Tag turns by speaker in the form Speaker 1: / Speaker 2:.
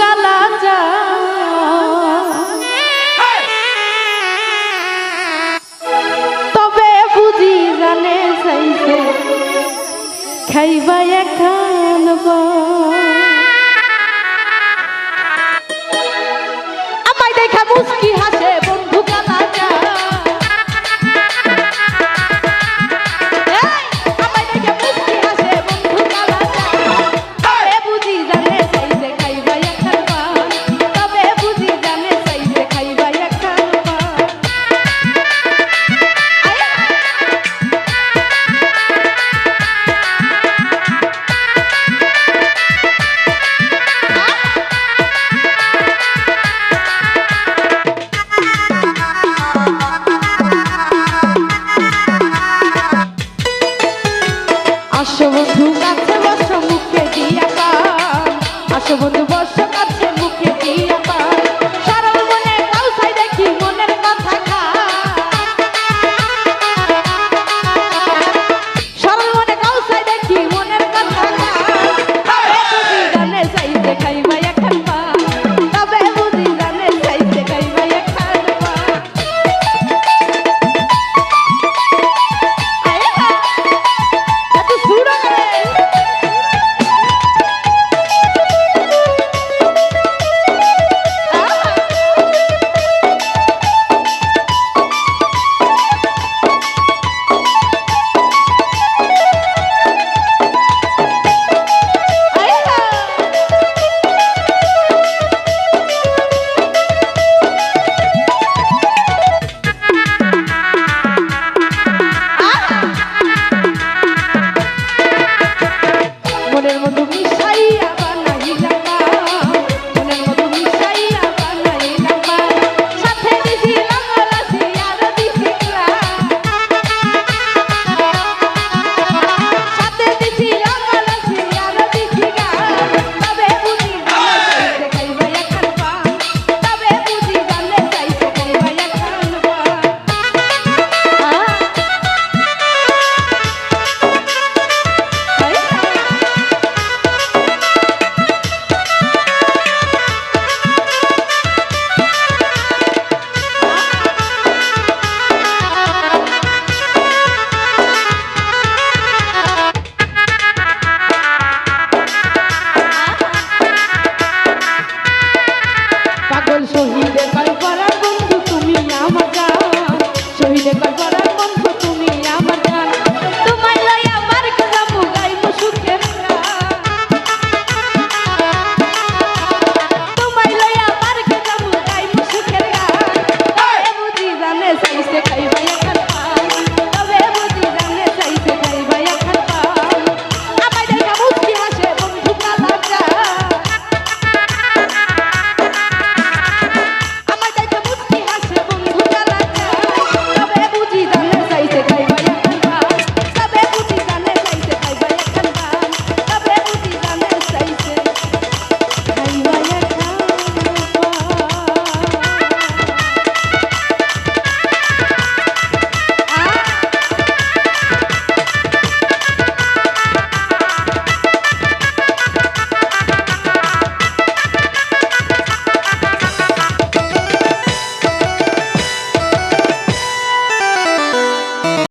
Speaker 1: কালা যা। তবে বুঝি জানে চাইছে খাইবা একা